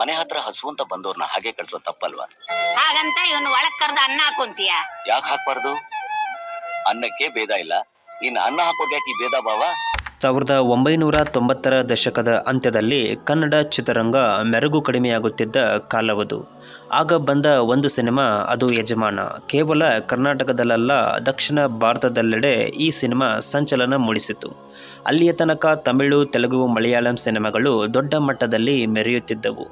ಮನೆ ಹತ್ರ ಹಸು ಅಂತ ಬಂದವ್ರನ್ನ ಹಾಗೆ ಕಳ್ಸೋ ತಪ್ಪಲ್ವಾ? ಹಾಗಂತ ಇವನು ಒಳಗ್ ಕರೆದು ಅನ್ನ ಹಾಕೊಂತೀಯ? ಯಾಕೆ ಹಾಕ್ಬಾರ್ದು? ಅನ್ನಕ್ಕೆ ಭೇದ ಇಲ್ಲ. ಇನ್ನು ಅನ್ನ ಹಾಕೋದ್ ಯಾಕೆ ಈ ಭೇದ ಭಾವ? ಸಾವಿರದ ಒಂಬೈನೂರ ತೊಂಬತ್ತರ ದಶಕದ ಅಂತ್ಯದಲ್ಲಿ ಕನ್ನಡ ಚಿತ್ರರಂಗ ಮೆರಗು ಕಡಿಮೆಯಾಗುತ್ತಿದ್ದ ಕಾಲವದು. ಆಗ ಬಂದ ಒಂದು ಸಿನಿಮಾ ಅದು ಯಜಮಾನ. ಕೇವಲ ಕರ್ನಾಟಕದಲ್ಲ ದಕ್ಷಿಣ ಭಾರತದೆಲ್ಲೆಡೆ ಈ ಸಿನಿಮಾ ಸಂಚಲನ ಮೂಡಿಸಿತು ಅಲ್ಲಿಯ ತನಕ ತಮಿಳು ತೆಲುಗು ಮಲಯಾಳಂ ಸಿನಿಮಾಗಳು ದೊಡ್ಡ ಮಟ್ಟದಲ್ಲಿ ಮೆರೆಯುತ್ತಿದ್ದವು.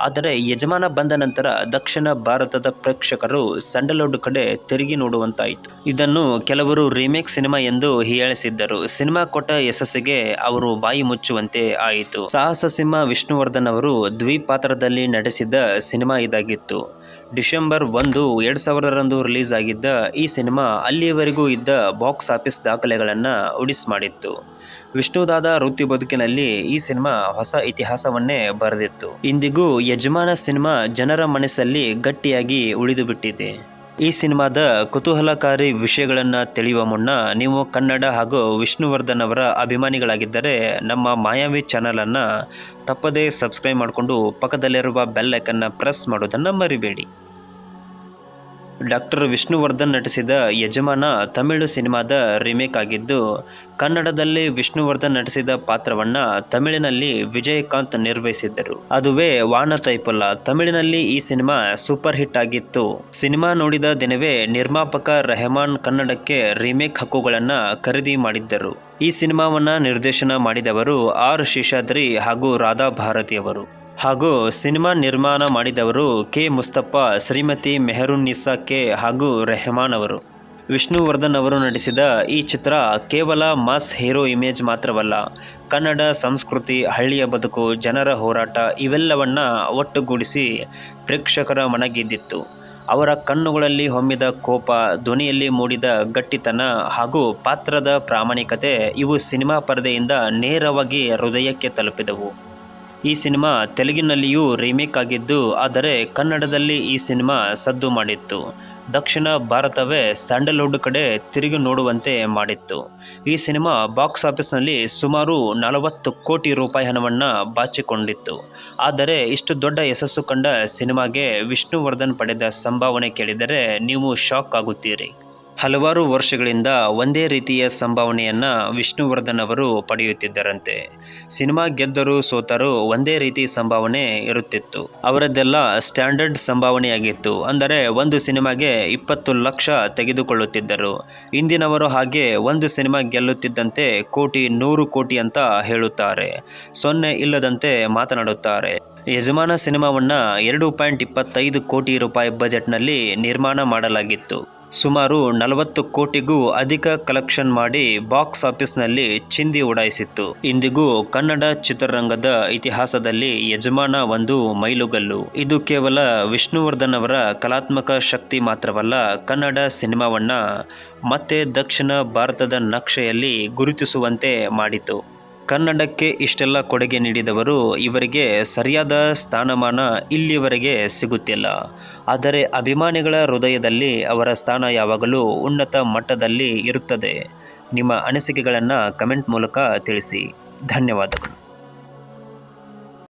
ಆದರೆ ಯಜಮಾನ ಬಂದ ನಂತರ ದಕ್ಷಿಣ ಭಾರತದ ಪ್ರೇಕ್ಷಕರು ಸ್ಯಾಂಡಲ್ವುಡ್ ಕಡೆ ತಿರುಗಿ ನೋಡುವಂತಾಯಿತು. ಇದನ್ನು ಕೆಲವರು ರೀಮೇಕ್ ಸಿನಿಮಾ ಎಂದು ಹೇಳಿಸಿದ್ದರು. ಸಿನಿಮಾ ಕೊಟ್ಟ ಯಶಸ್ಸಿಗೆ ಅವರು ಬಾಯಿ ಮುಚ್ಚುವಂತೆ ಆಯಿತು. ಸಾಹಸ ಸಿಂಹ ವಿಷ್ಣುವರ್ಧನ್ ಅವರು ದ್ವಿಪಾತ್ರದಲ್ಲಿ ನಡೆಸಿದ ಸಿನಿಮಾ ಇದಾಗಿತ್ತು. ಡಿಸೆಂಬರ್ ಒಂದು, ಎರಡು ಸಾವಿರದರಂದು ರಿಲೀಸ್ ಆಗಿದ್ದ ಈ ಸಿನಿಮಾ ಅಲ್ಲಿಯವರೆಗೂ ಇದ್ದ ಬಾಕ್ಸ್ ಆಫೀಸ್ ದಾಖಲೆಗಳನ್ನು ಉಡಿಸ್ ಮಾಡಿತ್ತು. ವಿಷ್ಣುದಾದ ವೃತ್ತಿ ಬದುಕಿನಲ್ಲಿ ಈ ಸಿನಿಮಾ ಹೊಸ ಇತಿಹಾಸವನ್ನೇ ಬರೆದಿತ್ತು. ಇಂದಿಗೂ ಯಜಮಾನ ಸಿನಿಮಾ ಜನರ ಮನಸ್ಸಲ್ಲಿ ಗಟ್ಟಿಯಾಗಿ ಉಳಿದು ಬಿಟ್ಟಿದೆ. ಈ ಸಿನಿಮಾದ ಕುತೂಹಲಕಾರಿ ವಿಷಯಗಳನ್ನು ತಿಳಿಯುವ ಮುನ್ನ ನೀವು ಕನ್ನಡ ಹಾಗೂ ವಿಷ್ಣುವರ್ಧನ್ ಅವರ ಅಭಿಮಾನಿಗಳಾಗಿದ್ದರೆ ನಮ್ಮ ಮಾಯಾವಿ ಚಾನಲನ್ನು ತಪ್ಪದೇ ಸಬ್ಸ್ಕ್ರೈಬ್ ಮಾಡಿಕೊಂಡು ಪಕ್ಕದಲ್ಲಿರುವ ಬೆಲ್ಲೈಕನ್ನು ಪ್ರೆಸ್ ಮಾಡೋದನ್ನು ಮರಿಬೇಡಿ. ಡಾಕ್ಟರ್ ವಿಷ್ಣುವರ್ಧನ್ ನಟಿಸಿದ ಯಜಮಾನ ತಮಿಳು ಸಿನಿಮಾದ ರಿಮೇಕ್ ಆಗಿದ್ದು, ಕನ್ನಡದಲ್ಲಿ ವಿಷ್ಣುವರ್ಧನ್ ನಟಿಸಿದ ಪಾತ್ರವನ್ನ ತಮಿಳಿನಲ್ಲಿ ವಿಜಯಕಾಂತ್ ನಿರ್ವಹಿಸಿದ್ದರು. ಅದುವೇ ವಾನ ತೈಪುಲ್ಲ, ತಮಿಳಿನಲ್ಲಿ ಈ ಸಿನಿಮಾ ಸೂಪರ್ ಹಿಟ್ ಆಗಿತ್ತು. ಸಿನಿಮಾ ನೋಡಿದ ದಿನವೇ ನಿರ್ಮಾಪಕ ರೆಹಮಾನ್ ಕನ್ನಡಕ್ಕೆ ರಿಮೇಕ್ ಹಕ್ಕುಗಳನ್ನ ಖರೀದಿ ಮಾಡಿದ್ದರು. ಈ ಸಿನಿಮಾವನ್ನ ನಿರ್ದೇಶನ ಮಾಡಿದವರು ಆರ್ ಶೇಷಾದ್ರಿ ಹಾಗೂ ರಾಧಾ ಭಾರತಿಯವರು ಹಾಗೂ ಸಿನಿಮಾ ನಿರ್ಮಾಣ ಮಾಡಿದವರು ಕೆ. ಮುಸ್ತಫಾ, ಶ್ರೀಮತಿ ಮೆಹರುನ್ನಿಸಾ ಕೆ ಹಾಗೂ ರೆಹಮಾನ್ ಅವರು. ವಿಷ್ಣುವರ್ಧನ್ ಅವರು ನಟಿಸಿದ ಈ ಚಿತ್ರ ಕೇವಲ ಮಾಸ್ ಹೀರೋ ಇಮೇಜ್ ಮಾತ್ರವಲ್ಲ, ಕನ್ನಡ ಸಂಸ್ಕೃತಿ, ಹಳ್ಳಿಯ ಬದುಕು, ಜನರ ಹೋರಾಟ ಇವೆಲ್ಲವನ್ನ ಒಟ್ಟುಗೂಡಿಸಿ ಪ್ರೇಕ್ಷಕರ ಮನಗೆದ್ದಿತ್ತು. ಅವರ ಕಣ್ಣುಗಳಲ್ಲಿ ಹೊಮ್ಮಿದ ಕೋಪ, ಧ್ವನಿಯಲ್ಲಿ ಮೂಡಿದ ಗಟ್ಟಿತನ ಹಾಗೂ ಪಾತ್ರದ ಪ್ರಾಮಾಣಿಕತೆ ಇವು ಸಿನಿಮಾ ಪರದೆಯಿಂದ ನೇರವಾಗಿ ಹೃದಯಕ್ಕೆ ತಲುಪಿದವು. ಈ ಸಿನಿಮಾ ತೆಲುಗಿನಲ್ಲಿಯೂ ರೀಮೇಕ್ ಆಗಿದ್ದು, ಆದರೆ ಕನ್ನಡದಲ್ಲಿ ಈ ಸಿನಿಮಾ ಸದ್ದು ಮಾಡಿತ್ತು. ದಕ್ಷಿಣ ಭಾರತವೇ ಸ್ಯಾಂಡಲ್ವುಡ್ ಕಡೆ ತಿರುಗಿ ನೋಡುವಂತೆ ಮಾಡಿತ್ತು. ಈ ಸಿನಿಮಾ ಬಾಕ್ಸ್ ಆಫೀಸ್ನಲ್ಲಿ ಸುಮಾರು ನಲವತ್ತು ಕೋಟಿ ರೂಪಾಯಿ ಹಣವನ್ನು ಬಾಚಿಕೊಂಡಿತ್ತು. ಆದರೆ ಇಷ್ಟು ದೊಡ್ಡ ಯಶಸ್ಸು ಕಂಡ ಸಿನಿಮಾಗೆ ವಿಷ್ಣುವರ್ಧನ್ ಪಡೆದ ಸಂಭಾವನೆ ಕೇಳಿದರೆ ನೀವು ಶಾಕ್ ಆಗುತ್ತೀರಿ. ಹಲವಾರು ವರ್ಷಗಳಿಂದ ಒಂದೇ ರೀತಿಯ ಸಂಭಾವನೆಯನ್ನು ವಿಷ್ಣುವರ್ಧನ್ ಅವರು ಪಡೆಯುತ್ತಿದ್ದರಂತೆ. ಸಿನಿಮಾ ಗೆದ್ದರೂ ಸೋತರೂ ಒಂದೇ ರೀತಿ ಸಂಭಾವನೆ ಇರುತ್ತಿತ್ತು. ಅವರದ್ದೆಲ್ಲ ಸ್ಟ್ಯಾಂಡರ್ಡ್ ಸಂಭಾವನೆಯಾಗಿತ್ತು. ಅಂದರೆ ಒಂದು ಸಿನಿಮಾಗೆ ಇಪ್ಪತ್ತು ಲಕ್ಷ ತೆಗೆದುಕೊಳ್ಳುತ್ತಿದ್ದರು. ಇಂದಿನವರು ಹಾಗೆ ಒಂದು ಸಿನಿಮಾ ಗೆಲ್ಲುತ್ತಿದ್ದಂತೆ ಕೋಟಿ ನೂರು ಕೋಟಿ ಅಂತ ಹೇಳುತ್ತಾರೆ. ಸೊನ್ನೆ ಇಲ್ಲದಂತೆ ಮಾತನಾಡುತ್ತಾರೆ. ಯಜಮಾನ ಸಿನಿಮಾವನ್ನು ಎರಡು ಪಾಯಿಂಟ್ ಇಪ್ಪತ್ತೈದು ಕೋಟಿ ರೂಪಾಯಿ ಬಜೆಟ್ನಲ್ಲಿ ನಿರ್ಮಾಣ ಮಾಡಲಾಗಿತ್ತು. ಸುಮಾರು ನಲವತ್ತು ಕೋಟಿಗೂ ಅಧಿಕ ಕಲೆಕ್ಷನ್ ಮಾಡಿ ಬಾಕ್ಸ್ ಆಫೀಸ್ನಲ್ಲಿ ಚಿಂದಿ ಉಡಾಯಿಸಿತ್ತು. ಇಂದಿಗೂ ಕನ್ನಡ ಚಿತ್ರರಂಗದ ಇತಿಹಾಸದಲ್ಲಿ ಯಜಮಾನ ಒಂದು ಮೈಲುಗಲ್ಲು. ಇದು ಕೇವಲ ವಿಷ್ಣುವರ್ಧನ್ ಅವರ ಕಲಾತ್ಮಕ ಶಕ್ತಿ ಮಾತ್ರವಲ್ಲ, ಕನ್ನಡ ಸಿನಿಮಾವನ್ನ ಮತ್ತೆ ದಕ್ಷಿಣ ಭಾರತದ ನಕ್ಷೆಯಲ್ಲಿ ಗುರುತಿಸುವಂತೆ ಮಾಡಿತು ಕನ್ನಡಕ್ಕೆ ಇಷ್ಟೆಲ್ಲ ಕೊಡುಗೆ ನೀಡಿದವರು ಇವರಿಗೆ ಸರಿಯಾದ ಸ್ಥಾನಮಾನ ಇಲ್ಲಿವರೆಗೆ ಸಿಗುತ್ತಿಲ್ಲ. ಆದರೆ ಅಭಿಮಾನಿಗಳ ಹೃದಯದಲ್ಲಿ ಅವರ ಸ್ಥಾನ ಯಾವಾಗಲೂ ಉನ್ನತ ಮಟ್ಟದಲ್ಲಿ ಇರುತ್ತದೆ. ನಿಮ್ಮ ಅನಿಸಿಕೆಗಳನ್ನು ಕಮೆಂಟ್ ಮೂಲಕ ತಿಳಿಸಿ. ಧನ್ಯವಾದಗಳು.